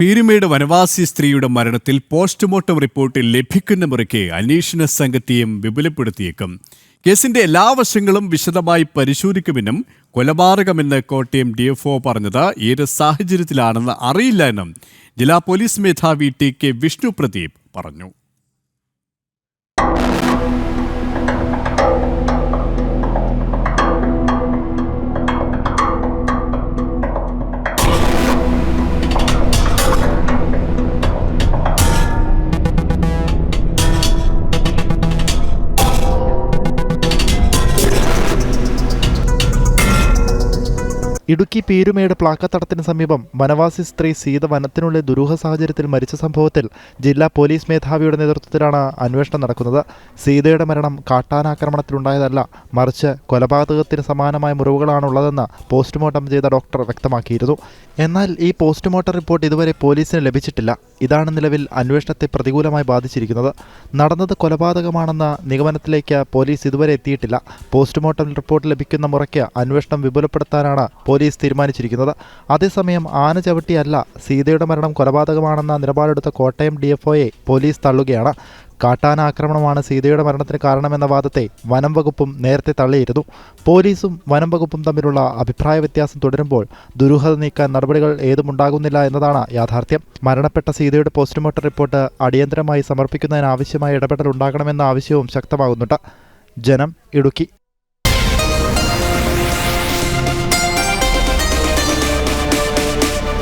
പീരുമേട് വനവാസി സ്ത്രീയുടെ മരണത്തിൽ postmortem report ലഭിക്കുന്ന മുറയ്ക്ക് അന്വേഷണ സംഘത്തെയും വിപുലപ്പെടുത്തിയേക്കും. കേസിന്റെ എല്ലാ വശങ്ങളും വിശദമായി പരിശോധിക്കുമെന്നും കൊലപാതകമെന്ന് കോട്ടയം ഡിഎഫ്ഒ പറഞ്ഞത് ഏത് സാഹചര്യത്തിലാണെന്ന് അറിയില്ല എന്നും ജില്ലാ പോലീസ് മേധാവി ടി കെ വിഷ്ണു പ്രദീപ് പറഞ്ഞു. ഇടുക്കി പീരുമേട് പ്ലാക്കത്തടത്തിന് സമീപം വനവാസി സ്ത്രീ സീത വനത്തിനുള്ളിൽ ദുരൂഹ സാഹചര്യത്തിൽ മരിച്ച സംഭവത്തിൽ ജില്ലാ പോലീസ് മേധാവിയുടെ നേതൃത്വത്തിലാണ് അന്വേഷണം നടക്കുന്നത്. സീതയുടെ മരണം കാട്ടാനാക്രമണത്തിലുണ്ടായതല്ല മറിച്ച് കൊലപാതകത്തിന് സമാനമായ മുറിവുകളാണുള്ളതെന്ന് പോസ്റ്റ്മോർട്ടം ചെയ്ത ഡോക്ടർ വ്യക്തമാക്കിയിരുന്നു. എന്നാൽ ഈ പോസ്റ്റ്മോർട്ടം റിപ്പോർട്ട് ഇതുവരെ പോലീസിന് ലഭിച്ചിട്ടില്ല. ഇതാണ് നിലവിൽ അന്വേഷണത്തെ പ്രതികൂലമായി ബാധിച്ചിരിക്കുന്നത്. നടന്നത് കൊലപാതകമാണെന്ന നിഗമനത്തിലേക്ക് പോലീസ് ഇതുവരെ എത്തിയിട്ടില്ല. പോസ്റ്റ്മോർട്ടം റിപ്പോർട്ട് ലഭിക്കുന്ന മുറയ്ക്ക് അന്വേഷണം വിപുലപ്പെടുത്താനാണ് പോലീസ് തീരുമാനിച്ചിരിക്കുന്നത്. അതേസമയം ആന ചവിട്ടിയല്ല സീതയുടെ മരണം കൊലപാതകമാണെന്ന നിലപാടെടുത്ത കോട്ടയം ഡിഎഫ്ഒയെ പോലീസ് തള്ളുകയാണ്. കാട്ടാന ആക്രമണമാണ് സീതയുടെ മരണത്തിന് കാരണമെന്ന വാദത്തെ വനം വകുപ്പും നേരത്തെ തള്ളിയിരുന്നു. പോലീസും വനം വകുപ്പും തമ്മിലുള്ള അഭിപ്രായ വ്യത്യാസം തുടരുമ്പോൾ ദുരൂഹത നീക്കാൻ നടപടികൾ ഏതുമുണ്ടാകുന്നില്ല എന്നതാണ് യാഥാർത്ഥ്യം. മരണപ്പെട്ട സീതയുടെ പോസ്റ്റ്മോർട്ടം റിപ്പോർട്ട് അടിയന്തരമായി സമർപ്പിക്കുന്നതിനാവശ്യമായ ഇടപെടൽ ഉണ്ടാകണമെന്ന ആവശ്യവും ശക്തമാകുന്നുണ്ട്. ജനം ഇടുക്കി.